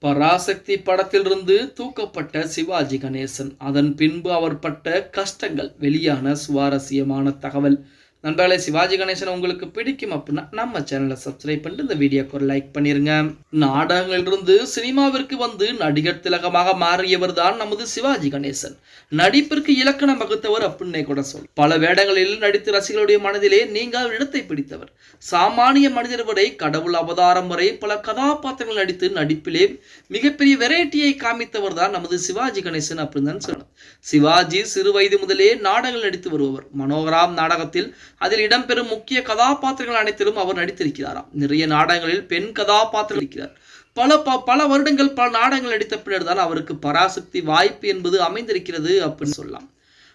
பராசக்தி படத்திலிருந்து தூக்கப்பட்ட சிவாஜி கணேசன். அதன் பின்பு அவர் பட்ட கஷ்டங்கள் வெளியான சுவாரஸ்யமான தகவல். நண்பர்களே சிவாஜி கணேசன் உங்களுக்கு பிடிக்கும் அப்படின்னா நம்ம சேனலை சப்ஸ்கிரைப் பண்ணிட்டு இந்த வீடியோக்கு ஒரு லைக் பண்ணிருங்க. நாடகங்களிலிருந்து சினிமாவிற்கு வந்து நடிகர் திலகமாக மாறியவர் தான் நமது சிவாஜி கணேசன். நடிப்பிற்கு இலக்கணம் வகுத்தவர் அப்படின்னே கூட சொல். பல வேடங்களில் நடித்து ரசிகர்களுடைய மனதிலே நீங்க இடத்தை பிடித்தவர். சாமானிய மனிதர் வரை கடவுள் அவதாரம் வரை பல கதாபாத்திரங்கள் நடித்து நடிப்பிலே மிகப்பெரிய வெரைட்டியை காமித்தவர் தான் நமது சிவாஜி கணேசன் அப்படின்னு தான் சொல்லணும். சிவாஜி சிறு வயது முதலே நாடகங்கள் நடித்து வருபவர். மனோகராம் நாடகத்தில் அதில் இடம்பெறும் முக்கிய கதாபாத்திரங்கள் அனைத்திலும் அவர் நடித்திருக்கிறாராம். நிறைய நாடகங்களில் பெண் கதாபாத்திரம் இருக்கிறார் பல ப பல வருடங்கள் பல நாடகங்கள் நடித்த பின்னர் தான் அவருக்கு பராசக்தி வாய்ப்பு என்பது அமைந்திருக்கிறது அப்படின்னு சொல்லலாம்.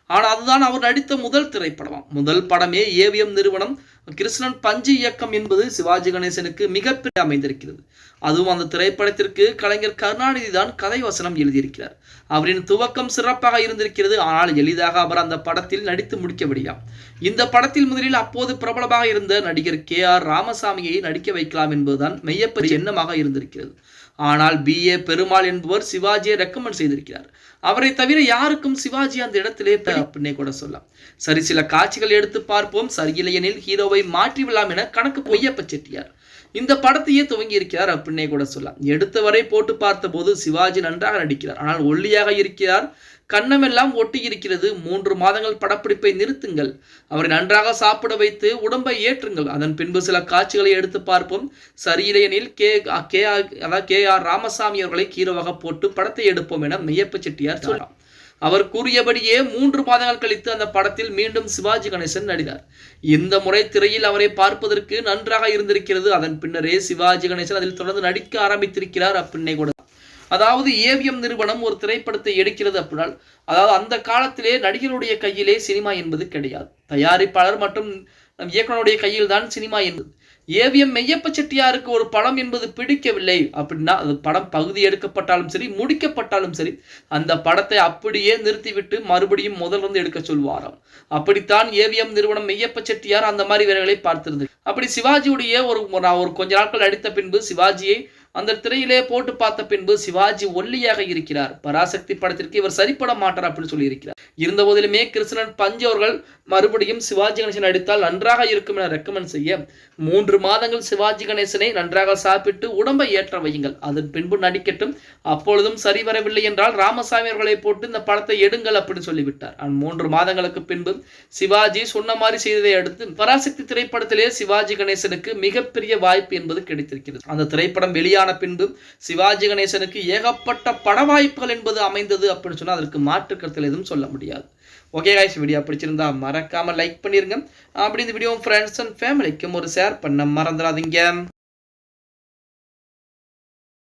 ஆனால் அதுதான் அவர் நடித்த முதல் திரைப்படமாம். முதல் படமே ஏவிஎம் நிறுவனம் கிருஷ்ணன் பஞ்சு இயக்கம் என்பது சிவாஜி கணேசனுக்கு மிகப்பெரிய அமைந்திருக்கிறது. அதுவும் அந்த திரைப்படத்திற்கு கலைஞர் கருணாநிதி தான் கதை வசனம் எழுதியிருக்கிறார். அவரின் துவக்கம் சிறப்பாக இருந்திருக்கிறது. ஆனால் எளிதாக அவர் அந்த படத்தில் நடித்து முடிக்கவிடியாம் இந்த படத்தில் முதலில் அப்போது பிரபலமாக இருந்த நடிகர் கே ஆர் ராமசாமியை நடிக்க வைக்கலாம் என்பதுதான் மெய்யப்பெரிய எண்ணமாக இருந்திருக்கிறது. ஆனால் பி ஏ பெருமாள் என்பவர் சிவாஜியை ரெக்கமெண்ட் செய்திருக்கிறார். அவரை தவிர யாருக்கும் சிவாஜி அந்த இடத்திலே அப்படின்னே கூட சொல்லலாம். சரி சில காட்சிகள் எடுத்து பார்ப்போம். சரியில்லையெனில் ஹீரோவை மாற்றி விடலாம் என கணக்கு பொய்யப்ப செட்டியார். இந்த படத்தையே துவங்கி இருக்கிறார் அப்படின்னே கூட சொல்லலாம். எடுத்தவரை போட்டு பார்த்தபோது சிவாஜி நன்றாக நடிக்கிறார். ஆனால் ஒல்லியாக இருக்கிறார். கண்ணமெல்லாம் ஒட்டி இருக்கிறது மூன்று மாதங்கள் படப்பிடிப்பை நிறுத்துங்கள். அவரை நன்றாக சாப்பிட வைத்து உடம்பை ஏற்றுங்கள். அதன் பின்பு சில காட்சிகளை எடுத்து பார்ப்போம். சரியில்லையெனில் கே கே அதாவது கே ஆர் ராமசாமி அவர்களை ஹீரோவாக போட்டு படத்தை எடுப்போம் என மெய்யப்ப செட்டியார் சொல்லலாம் அவர் கூறியபடியே மூன்று மாதங்கள் கழித்து அந்த படத்தில் மீண்டும் சிவாஜி கணேசன் நடித்தார். இந்த முறை திரையில் அவரை பார்ப்பதற்கு நன்றாக இருந்திருக்கிறது. அதன் பின்னரே சிவாஜி கணேசன் அதில் தொடர்ந்து நடிக்க ஆரம்பித்திருக்கிறார் அப்படின்னே கூட. அதாவது ஏவிஎம் நிறுவனம் ஒரு திரைப்படத்தை எடுக்கிறது அப்படின்னால் அதாவது அந்த காலத்திலே நடிகருடைய கையிலே சினிமா என்பது கிடையாது. தயாரிப்பாளர் மற்றும் இயக்குனருடைய கையில் தான் சினிமா என்பது. ஏவிஎம் மெய்யப்ப செட்டியாருக்கு ஒரு படம் என்பது பிடிக்கவில்லை அப்படின்னா அது படம் பகுதி எடுக்கப்பட்டாலும் சரி முடிக்கப்பட்டாலும் சரி அந்த படத்தை அப்படியே நிறுத்திவிட்டு மறுபடியும் முதலிருந்து எடுக்க சொல்வாராம். அப்படித்தான் ஏவிஎம் நிறுவனம் மெய்யப்ப செட்டியார் அந்த மாதிரி வேலைகளை பார்த்திருந்தது. அப்படி சிவாஜியுடைய ஒரு ஒரு கொஞ்ச நாட்கள் அடித்த பின்பு சிவாஜியை அந்த திரையிலே போட்டு பார்த்த பின்பு சிவாஜி ஒல்லியாக இருக்கிறார். பராசக்தி படத்திற்கு இவர் சரிப்பட மாட்டார் அப்படின்னு சொல்லி இருக்கிறார் இருந்த போதிலுமே கிருஷ்ணன் பஞ்சு அவர்கள் மறுபடியும் சிவாஜி கணேசன் நடித்தால் நன்றாக இருக்கும் என ரெக்கமெண்ட் செய்ய மூன்று மாதங்கள் சிவாஜி கணேசனை நன்றாக சாப்பிட்டு உடம்பை ஏற்ற வையுங்கள். அதன் பின்பு நடிக்கட்டும். அப்பொழுதும் சரி வரவில்லை என்றால் ராமசாமி அவர்களை போட்டு இந்த படத்தை எடுங்கள் அப்படின்னு சொல்லிவிட்டார். மூன்று மாதங்களுக்கு பின்பு சிவாஜி சொன்ன மாதிரி செய்ததை அடுத்து பராசக்தி திரைப்படத்திலே சிவாஜி கணேசனுக்கு மிகப்பெரிய வாய்ப்பு என்பது கிடைத்திருக்கிறது. அந்த திரைப்படம் வெளியாக வெளியான பின்பு சிவாஜி கணேசனுக்கு ஏகப்பட்ட பட வாய்ப்புகள் என்பது அமைந்தது அப்படின்னு சொன்னால் அதற்கு மாற்று கருத்தில் எதுவும் சொல்ல முடியாது. ஓகே காய்ஸ் வீடியோ பிடிச்சிருந்தா மறக்காம லைக் பண்ணிருங்க. அப்படி இந்த வீடியோ ஃப்ரெண்ட்ஸ் அண்ட் ஃபேமிலிக்கும் ஒரு ஷேர் பண்ண மறந்துடாதீங்க.